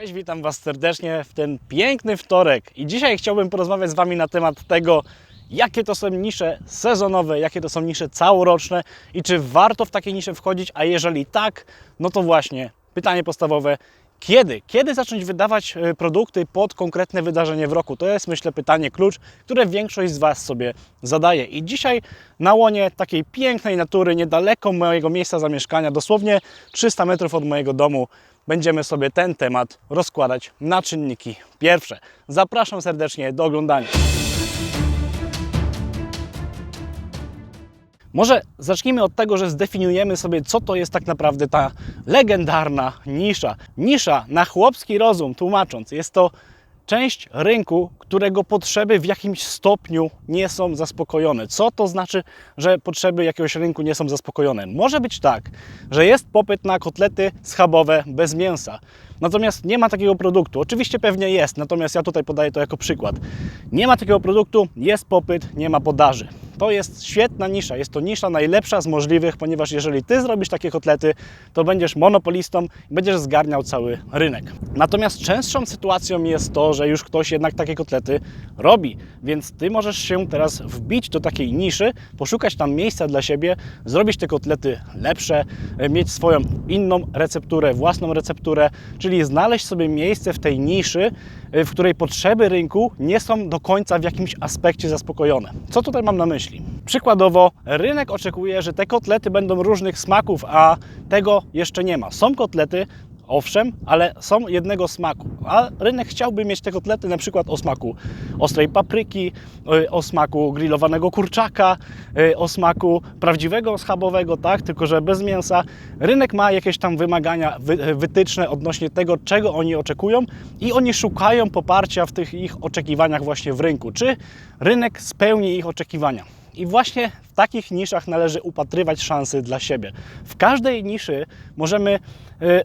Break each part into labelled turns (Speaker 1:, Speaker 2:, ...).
Speaker 1: Cześć, witam Was serdecznie w ten piękny wtorek. I dzisiaj chciałbym porozmawiać z Wami na temat tego, jakie to są nisze sezonowe, jakie to są nisze całoroczne i czy warto w takie nisze wchodzić, a jeżeli tak, no to właśnie pytanie podstawowe, kiedy? Kiedy zacząć wydawać e, produkty pod konkretne wydarzenie w roku? To jest, myślę, pytanie klucz, które większość z Was sobie zadaje. I dzisiaj na łonie takiej pięknej natury, niedaleko mojego miejsca zamieszkania, dosłownie 300 metrów od mojego domu, będziemy sobie ten temat rozkładać na czynniki pierwsze. Zapraszam serdecznie do oglądania. Może zacznijmy od tego, że zdefiniujemy sobie, co to jest tak naprawdę ta legendarna nisza. Nisza na chłopski rozum, tłumacząc, jest to część rynku, którego potrzeby w jakimś stopniu nie są zaspokojone. Co to znaczy, że potrzeby jakiegoś rynku nie są zaspokojone? Może być tak, że jest popyt na kotlety schabowe bez mięsa. Natomiast nie ma takiego produktu. Oczywiście pewnie jest, natomiast ja tutaj podaję to jako przykład. Nie ma takiego produktu, jest popyt, nie ma podaży. To jest świetna nisza. Jest to nisza najlepsza z możliwych, ponieważ jeżeli ty zrobisz takie kotlety, to będziesz monopolistą i będziesz zgarniał cały rynek. Natomiast częstszą sytuacją jest to, że już ktoś jednak takie kotlety robi, więc ty możesz się teraz wbić do takiej niszy, poszukać tam miejsca dla siebie, zrobić te kotlety lepsze, e, mieć swoją inną recepturę, własną recepturę, czyli znaleźć sobie miejsce w tej niszy, w której potrzeby rynku nie są do końca w jakimś aspekcie zaspokojone. Co tutaj mam na myśli? Przykładowo, rynek oczekuje, że te kotlety będą różnych smaków, a tego jeszcze nie ma. Są kotlety, owszem, ale są jednego smaku. A rynek chciałby mieć te kotlety na przykład o smaku ostrej papryki, y, o smaku grillowanego kurczaka, y, o smaku prawdziwego schabowego, tak, tylko że bez mięsa. Rynek ma jakieś tam wymagania, wy, wytyczne odnośnie tego, czego oni oczekują i oni szukają poparcia w tych ich oczekiwaniach właśnie w rynku. Czy rynek spełni ich oczekiwania? I właśnie takich niszach należy upatrywać szansy dla siebie. W każdej niszy możemy y,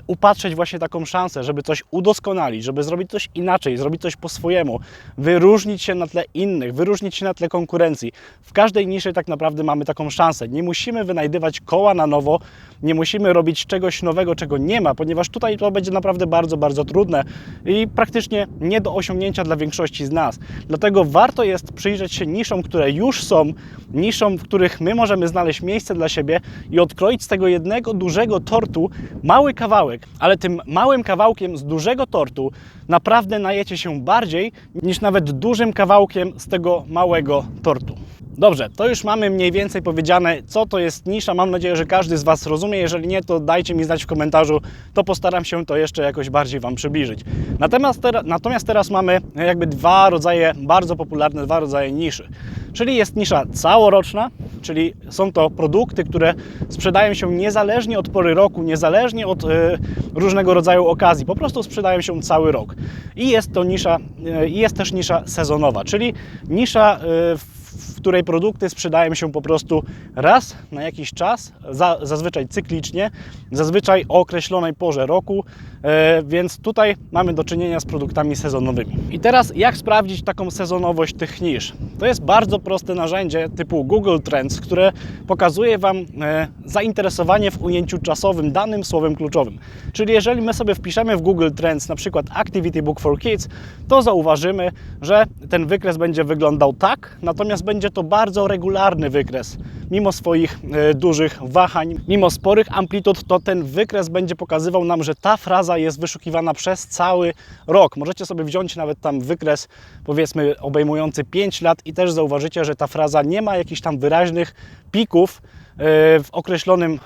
Speaker 1: upatrzeć właśnie taką szansę, żeby coś udoskonalić, żeby zrobić coś inaczej, zrobić coś po swojemu, wyróżnić się na tle innych, wyróżnić się na tle konkurencji. W każdej niszy tak naprawdę mamy taką szansę. Nie musimy wynajdywać koła na nowo, nie musimy robić czegoś nowego, czego nie ma, ponieważ tutaj to będzie naprawdę bardzo, bardzo trudne i praktycznie nie do osiągnięcia dla większości z nas. Dlatego warto jest przyjrzeć się niszom, które już są, niszom, w których my możemy znaleźć miejsce dla siebie i odkroić z tego jednego dużego tortu mały kawałek, ale tym małym kawałkiem z dużego tortu naprawdę najecie się bardziej niż nawet dużym kawałkiem z tego małego tortu. Dobrze, to już mamy mniej więcej powiedziane, co to jest nisza. Mam nadzieję, że każdy z Was rozumie. Jeżeli nie, to dajcie mi znać w komentarzu, to postaram się to jeszcze jakoś bardziej Wam przybliżyć. Natomiast, tera, natomiast teraz mamy jakby dwa rodzaje, bardzo popularne dwa rodzaje niszy. Czyli jest nisza całoroczna, czyli są to produkty, które sprzedają się niezależnie od pory roku, niezależnie od e, różnego rodzaju okazji, po prostu sprzedają się cały rok. I jest to nisza, e, i jest też nisza sezonowa, czyli nisza, e, w której produkty sprzedają się po prostu raz na jakiś czas, za, zazwyczaj cyklicznie, zazwyczaj o określonej porze roku, więc tutaj mamy do czynienia z produktami sezonowymi. I teraz jak sprawdzić taką sezonowość tych nisz? To jest bardzo proste narzędzie typu Google Trends, które pokazuje Wam e, zainteresowanie w ujęciu czasowym danym słowem kluczowym. Czyli jeżeli my sobie wpiszemy w Google Trends na przykład Activity Book for Kids, to zauważymy, że ten wykres będzie wyglądał tak, natomiast będzie to bardzo regularny wykres. Mimo swoich e, dużych wahań, mimo sporych amplitud, to ten wykres będzie pokazywał nam, że ta fraza jest wyszukiwana przez cały rok. Możecie sobie wziąć nawet tam wykres, powiedzmy, obejmujący 5 lat i też zauważycie, że ta fraza nie ma jakichś tam wyraźnych pików, w określonym,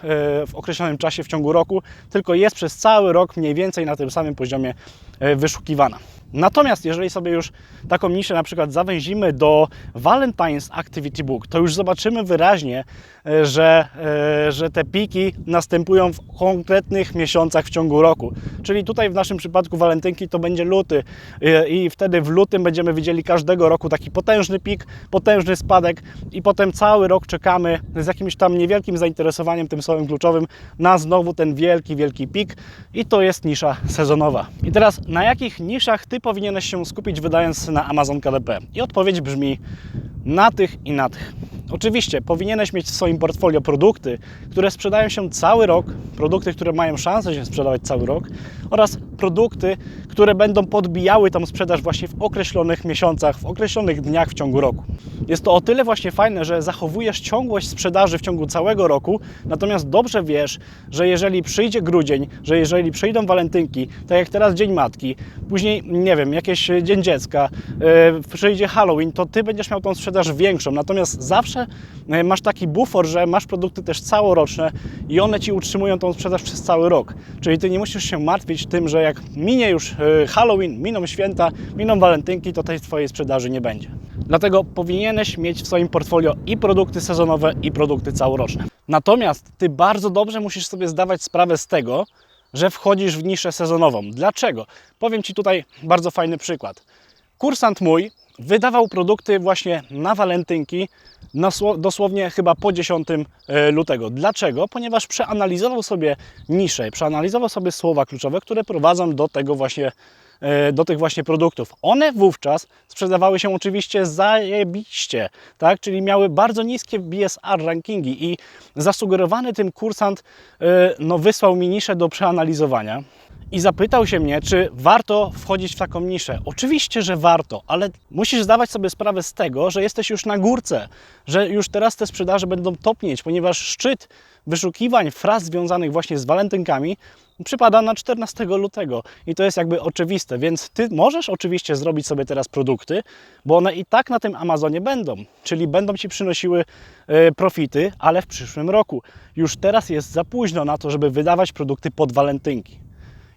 Speaker 1: w określonym czasie w ciągu roku, tylko jest przez cały rok mniej więcej na tym samym poziomie wyszukiwana. Natomiast jeżeli sobie już taką niszę na przykład zawęzimy do Valentine's Activity Book, to już zobaczymy wyraźnie, że, że te piki następują w konkretnych miesiącach w ciągu roku. Czyli tutaj w naszym przypadku walentynki to będzie luty i wtedy w lutym będziemy widzieli każdego roku taki potężny pik, potężny spadek i potem cały rok czekamy z jakimś tam niewielkim zainteresowaniem tym słowem kluczowym na znowu ten wielki, wielki pik i to jest nisza sezonowa. I teraz na jakich niszach Ty powinieneś się skupić wydając na Amazon KDP? I odpowiedź brzmi na tych i na tych. Oczywiście powinieneś mieć w swoim portfolio produkty, które sprzedają się cały rok, produkty, które mają szansę się sprzedawać cały rok, oraz produkty, które będą podbijały tą sprzedaż właśnie w określonych miesiącach, w określonych dniach w ciągu roku. Jest to o tyle właśnie fajne, że zachowujesz ciągłość sprzedaży w ciągu całego roku, natomiast dobrze wiesz, że jeżeli przyjdzie grudzień, że jeżeli przyjdą walentynki, tak jak teraz Dzień Matki, później, nie wiem, jakieś Dzień Dziecka, yy, przyjdzie Halloween, to Ty będziesz miał tą sprzedaż większą. Natomiast zawsze yy, masz taki bufor, że masz produkty też całoroczne i one Ci utrzymują tą sprzedaż przez cały rok. Czyli Ty nie musisz się martwić tym, że jak minie już yy, Halloween, miną święta, miną walentynki, to tej Twojej sprzedaży nie będzie. Dlatego powinieneś mieć w swoim portfolio i produkty sezonowe, i produkty całoroczne. Natomiast Ty bardzo dobrze musisz sobie zdawać sprawę z tego, że wchodzisz w niszę sezonową. Dlaczego? Powiem Ci tutaj bardzo fajny przykład. Kursant mój wydawał produkty właśnie na walentynki, dosłownie chyba po 10 e, lutego. Dlaczego? Ponieważ przeanalizował sobie niszę, przeanalizował sobie słowa kluczowe, które prowadzą do tego właśnie e, do tych właśnie produktów. One wówczas sprzedawały się oczywiście zajebiście, tak? czyli miały bardzo niskie BSR rankingi i zasugerowany tym kursant e, no, wysłał mi niszę do przeanalizowania i zapytał się mnie, czy warto wchodzić w taką niszę. Oczywiście, że warto, ale musisz zdawać sobie sprawę z tego, że jesteś już na górce, że już teraz te sprzedaże będą topnieć, ponieważ szczyt wyszukiwań fraz związanych właśnie z walentynkami przypada na 14 lutego i to jest jakby oczywiste, więc Ty możesz oczywiście zrobić sobie teraz produkty, bo one i tak na tym Amazonie będą, czyli będą Ci przynosiły e, profity, ale w przyszłym roku. Już teraz jest za późno na to, żeby wydawać produkty pod walentynki.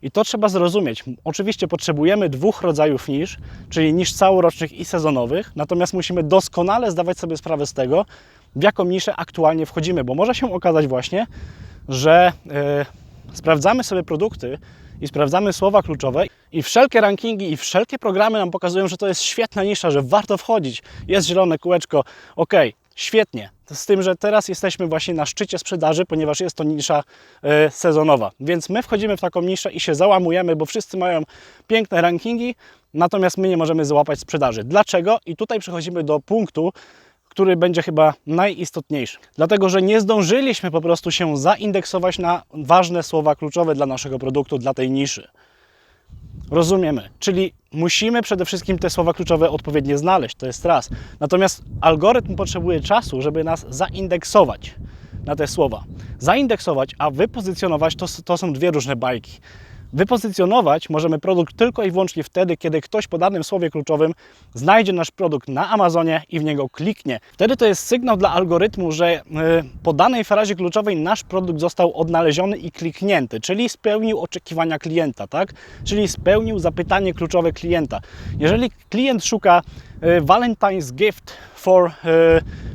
Speaker 1: I to trzeba zrozumieć. Oczywiście potrzebujemy dwóch rodzajów nisz, czyli nisz całorocznych i sezonowych, natomiast musimy doskonale zdawać sobie sprawę z tego, w jaką niszę aktualnie wchodzimy, bo może się okazać właśnie, że yy, sprawdzamy sobie produkty i sprawdzamy słowa kluczowe i wszelkie rankingi i wszelkie programy nam pokazują, że to jest świetna nisza, że warto wchodzić. Jest zielone kółeczko, ok, świetnie. Z tym, że teraz jesteśmy właśnie na szczycie sprzedaży, ponieważ jest to nisza e, sezonowa. Więc my wchodzimy w taką niszę i się załamujemy, bo wszyscy mają piękne rankingi, natomiast my nie możemy załapać sprzedaży. Dlaczego? I tutaj przechodzimy do punktu, który będzie chyba najistotniejszy. Dlatego, że nie zdążyliśmy po prostu się zaindeksować na ważne słowa kluczowe dla naszego produktu, dla tej niszy. Rozumiemy. Czyli musimy przede wszystkim te słowa kluczowe odpowiednio znaleźć, to jest raz. Natomiast algorytm potrzebuje czasu, żeby nas zaindeksować na te słowa. Zaindeksować, a wypozycjonować to, to są dwie różne bajki. Wypozycjonować możemy produkt tylko i wyłącznie wtedy, kiedy ktoś po danym słowie kluczowym znajdzie nasz produkt na Amazonie i w niego kliknie. Wtedy to jest sygnał dla algorytmu, że e, po danej frazie kluczowej nasz produkt został odnaleziony i kliknięty, czyli spełnił oczekiwania klienta, tak? Czyli spełnił zapytanie kluczowe klienta. Jeżeli klient szuka e, Valentine's Gift for e,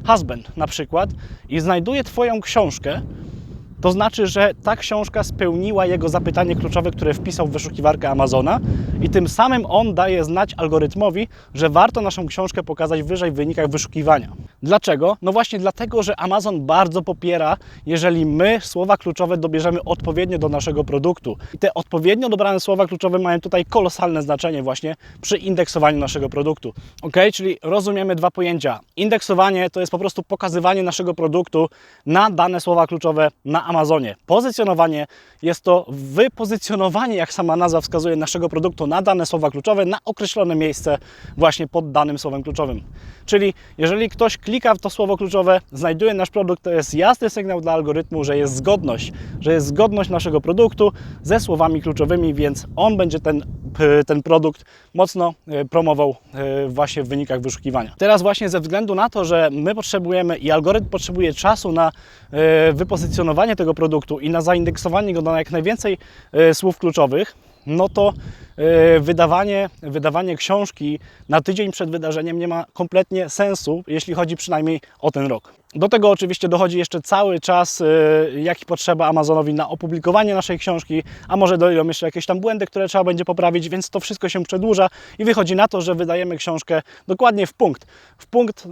Speaker 1: Husband na przykład i znajduje Twoją książkę, to znaczy, że ta książka spełniła jego zapytanie kluczowe, które wpisał w wyszukiwarkę Amazona i tym samym on daje znać algorytmowi, że warto naszą książkę pokazać wyżej w wynikach wyszukiwania. Dlaczego? No właśnie dlatego, że Amazon bardzo popiera, jeżeli my słowa kluczowe dobierzemy odpowiednio do naszego produktu. I te odpowiednio dobrane słowa kluczowe mają tutaj kolosalne znaczenie właśnie przy indeksowaniu naszego produktu. Ok, czyli rozumiemy dwa pojęcia. Indeksowanie to jest po prostu pokazywanie naszego produktu na dane słowa kluczowe na Amazonie. Pozycjonowanie jest to wypozycjonowanie, jak sama nazwa wskazuje, naszego produktu na dane słowa kluczowe, na określone miejsce właśnie pod danym słowem kluczowym. Czyli jeżeli ktoś klika w to słowo kluczowe, znajduje nasz produkt, to jest jasny sygnał dla algorytmu, że jest zgodność, że jest zgodność naszego produktu ze słowami kluczowymi, więc on będzie ten, ten produkt mocno e, promował e, właśnie w wynikach wyszukiwania. Teraz właśnie ze względu na to, że my potrzebujemy i algorytm potrzebuje czasu na e, tego produktu i na zaindeksowanie go na jak najwięcej słów kluczowych, no to e, wydawanie, wydawanie książki na tydzień przed wydarzeniem nie ma kompletnie sensu, jeśli chodzi przynajmniej o ten rok. Do tego oczywiście dochodzi jeszcze cały czas, y, jaki potrzeba Amazonowi na opublikowanie naszej książki, a może dojdą jeszcze jakieś tam błędy, które trzeba będzie poprawić, więc to wszystko się przedłuża i wychodzi na to, że wydajemy książkę dokładnie w punkt. W punkt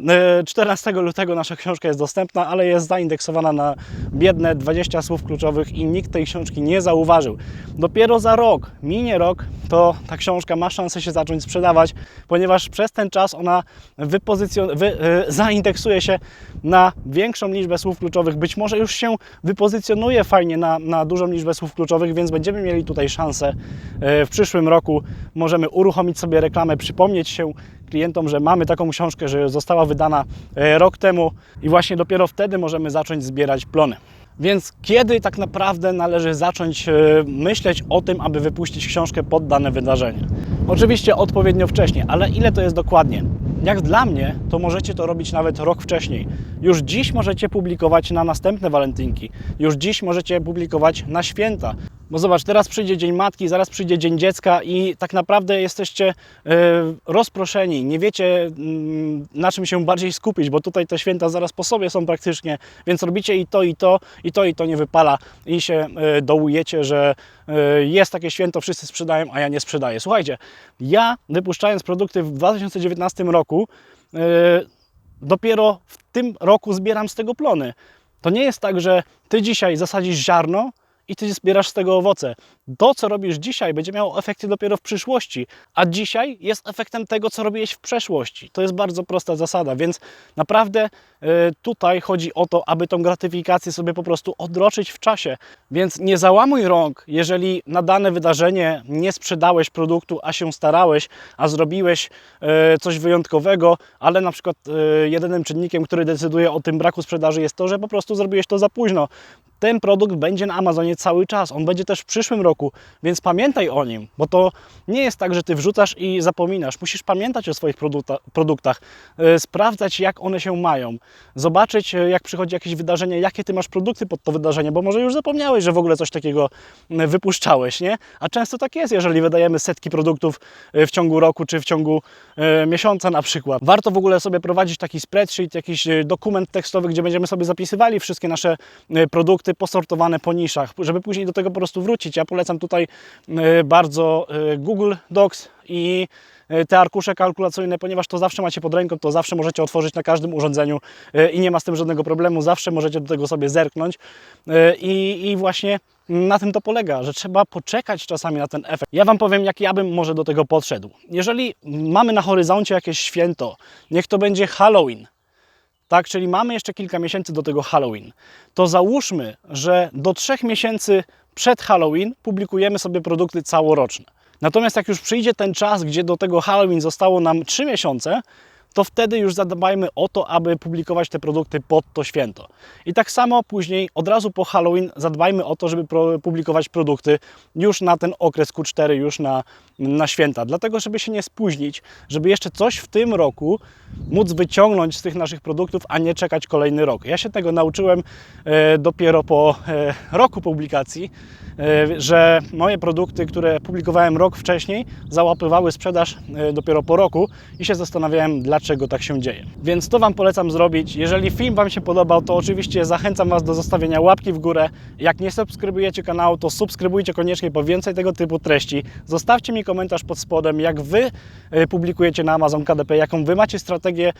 Speaker 1: 14 y, lutego nasza książka jest dostępna, ale jest zaindeksowana na biedne 20 słów kluczowych i nikt tej książki nie zauważył. Dopiero za rok, minie rok, to ta książka ma szansę się zacząć sprzedawać, ponieważ przez ten czas ona wypozycjon- wy, y, zaindeksuje się na większą liczbę słów kluczowych, być może już się wypozycjonuje fajnie na, na dużą liczbę słów kluczowych, więc będziemy mieli tutaj szansę e, w przyszłym roku. Możemy uruchomić sobie reklamę, przypomnieć się klientom, że mamy taką książkę, że została wydana e, rok temu i właśnie dopiero wtedy możemy zacząć zbierać plony. Więc kiedy tak naprawdę należy zacząć e, myśleć o tym, aby wypuścić książkę pod dane wydarzenie? Oczywiście odpowiednio wcześnie, ale ile to jest dokładnie? Jak dla mnie, to możecie to robić nawet rok wcześniej. Już dziś możecie publikować na następne walentynki. Już dziś możecie publikować na święta. Bo zobacz, teraz przyjdzie Dzień Matki, zaraz przyjdzie Dzień Dziecka i tak naprawdę jesteście e, rozproszeni. Nie wiecie, mm, na czym się bardziej skupić, bo tutaj te święta zaraz po sobie są praktycznie, więc robicie i to, i to, i to, i to nie wypala i się e, dołujecie, że e, jest takie święto, wszyscy sprzedają, a ja nie sprzedaję. Słuchajcie, ja wypuszczając produkty w 2019 roku, dopiero w tym roku zbieram z tego plony. To nie jest tak, że ty dzisiaj zasadzisz ziarno i ty zbierasz z tego owoce. To, co robisz dzisiaj, będzie miało efekty dopiero w przyszłości, a dzisiaj jest efektem tego, co robiłeś w przeszłości. To jest bardzo prosta zasada, więc naprawdę y, tutaj chodzi o to, aby tą gratyfikację sobie po prostu odroczyć w czasie. Więc nie załamuj rąk, jeżeli na dane wydarzenie nie sprzedałeś produktu, a się starałeś, a zrobiłeś y, coś wyjątkowego, ale na przykład y, jedynym czynnikiem, który decyduje o tym braku sprzedaży jest to, że po prostu zrobiłeś to za późno ten produkt będzie na Amazonie cały czas. On będzie też w przyszłym roku, więc pamiętaj o nim, bo to nie jest tak, że ty wrzucasz i zapominasz. Musisz pamiętać o swoich produkta, produktach, e, sprawdzać, jak one się mają, zobaczyć, e, jak przychodzi jakieś wydarzenie, jakie ty masz produkty pod to wydarzenie, bo może już zapomniałeś, że w ogóle coś takiego m, wypuszczałeś, nie? A często tak jest, jeżeli wydajemy setki produktów e, w ciągu roku czy w ciągu miesiąca na przykład. Warto w ogóle sobie prowadzić taki spreadsheet, jakiś dokument tekstowy, gdzie będziemy sobie zapisywali wszystkie nasze e, posortowane po niszach, żeby później do tego po prostu wrócić. Ja polecam tutaj e, bardzo e, Google Docs i e, te arkusze kalkulacyjne, ponieważ to zawsze macie pod ręką, to zawsze możecie otworzyć na każdym urządzeniu i nie ma z tym żadnego problemu, zawsze możecie do tego sobie zerknąć i, i właśnie na tym to polega, że trzeba poczekać czasami na ten efekt. Ja Wam powiem, jak ja bym może do tego podszedł. Jeżeli mamy na horyzoncie jakieś święto, niech to będzie Halloween, tak, czyli mamy jeszcze kilka miesięcy do tego Halloween, to załóżmy, że do trzech miesięcy przed Halloween publikujemy sobie produkty całoroczne. Natomiast jak już przyjdzie ten czas, gdzie do tego Halloween zostało nam 3 miesiące, to wtedy już zadbajmy o to, aby publikować te produkty pod to święto. I tak samo później, od razu po Halloween, zadbajmy o to, żeby publikować produkty już na ten okres Q4, już na, na święta. Dlatego, żeby się nie spóźnić, żeby jeszcze coś w tym roku móc wyciągnąć z tych naszych produktów, a nie czekać kolejny rok. Ja się tego nauczyłem e, dopiero po e, roku publikacji, e, że moje produkty, które publikowałem rok wcześniej, załapywały sprzedaż e, dopiero po roku i się zastanawiałem, dlaczego tak się dzieje. Więc to Wam polecam zrobić. Jeżeli film Wam się podobał, to oczywiście zachęcam Was do zostawienia łapki w górę. Jak nie subskrybujecie kanału, to subskrybujcie koniecznie po więcej tego typu treści. Zostawcie mi komentarz pod spodem, jak Wy e, publikujecie na Amazon KDP, jaką Wy macie strategię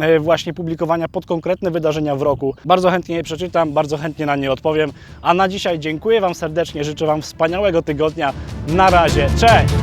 Speaker 1: e, właśnie publikowania pod konkretne wydarzenia w roku. Bardzo chętnie je przeczytam, bardzo chętnie na nie odpowiem. A na dzisiaj dziękuję Wam serdecznie, życzę Wam wspaniałego tygodnia. Na razie, cześć!